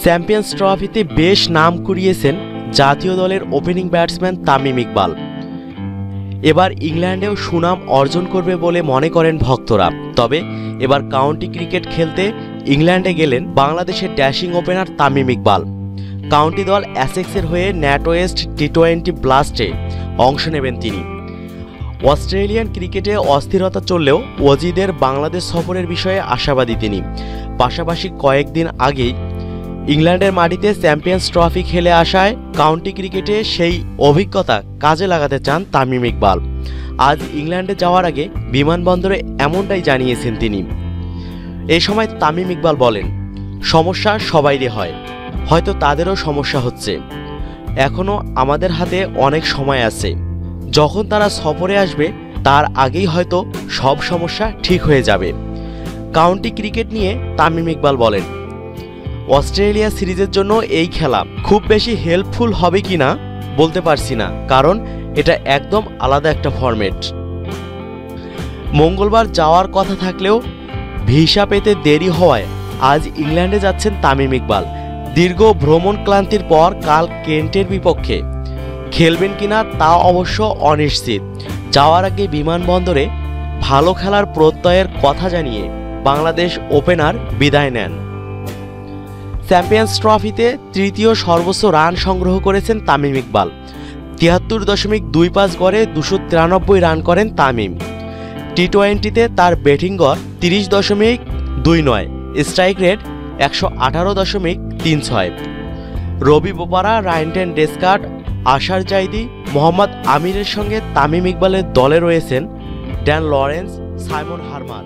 Champions ট্রফিতে বেশ নাম কুড়িয়েছেন জাতীয় দলের ওপেনিং ব্যাটসম্যান তামিম ইকবাল। এবার ইংল্যান্ডেও সুনাম অর্জন করবে বলে মনে করেন ভক্তরা। তবে এবার কাউন্টি ক্রিকেট খেলতে ইংল্যান্ডে গেলেন বাংলাদেশের dashing opener Tamim Iqbal. County দল অ্যাসেক্সের হয়ে ন্যাটোয়েস্ট টি টোয়েন্টি ব্লাস্টে অংশ নেবেন তিনি। অস্ট্রেলিয়ান ক্রিকেটে অস্থিরতা চললেও ওজিদের বাংলাদেশ সফরের বিষয়ে আশাবাদী তিনি। পাশাপাশি কয়েকদিন আগেই ইংল্যান্ডের মাটিতে চ্যাম্পিয়ন্স ট্রফি খেলে আসায় কাউন্টি ক্রিকেটে সেই অভিজ্ঞতা কাজে লাগাতে চান তামিম ইকবাল। আজ ইংল্যান্ডে যাওয়ার আগে বিমানবন্দরে এমনটাই জানিয়েছেন তিনি। এ সময় তামিম ইকবাল বলেন, সমস্যা সবাইরই হয়। হয়তো তাদেরও সমস্যা হচ্ছে। এখনও আমাদের হাতে অনেক সময় আছে। যখন তারা সফরে আসবে, তার আগেই হয়তো সব সমস্যা ঠিক হয়ে যাবে। কাউন্টি ক্রিকেট নিয়ে তামিম ইকবাল বলেন অস্ট্রেলিয়া সিরিজের জন্য এই খেলা খুব বেশি হেল্পফুল হবে কি না বলতে পারছি না, কারণ এটা একদম আলাদা একটা ফরম্যাট মঙ্গলবার যাওয়ার কথা থাকলেও ভিসা পেতে দেরি হওয়ায় আজ ইংল্যান্ডে যাচ্ছেন তামিম ইকবাল। দীর্ঘ ভ্রমণ ক্লান্তির পর কাল কেন্টের বিপক্ষে। খেলবেন কিনা তা অবশ্য অনিশ্চিত। যাওয়ার আগে বিমানবন্দরে ভালো খেলার প্রত্যয়ের কথা জানিয়ে বাংলাদেশ ওপেনার বিদায় নেন। চ্যাম্পিয়ন্স ট্রফিতে তৃতীয় সর্বোচ্চ রান সংগ্রহ করেছেন তামিম ইকবাল। তিয়াত্তর দশমিক দুই পাঁচ গড়ে দুশো তিরানব্বই রান করেন তামিম। টি টোয়েন্টিতে তার ব্যাটিং গড় তিরিশ দশমিক দুই নয়, স্ট্রাইক রেট একশো আঠারো দশমিক তিন ছয়। রবি বোপারা রাইনটেন ডেসকার্ট, আশার জাইদি মোহাম্মদ আমিরের সঙ্গে তামিম ইকবালের দলে রয়েছেন ড্যান লরেন্স, সাইমন হারমান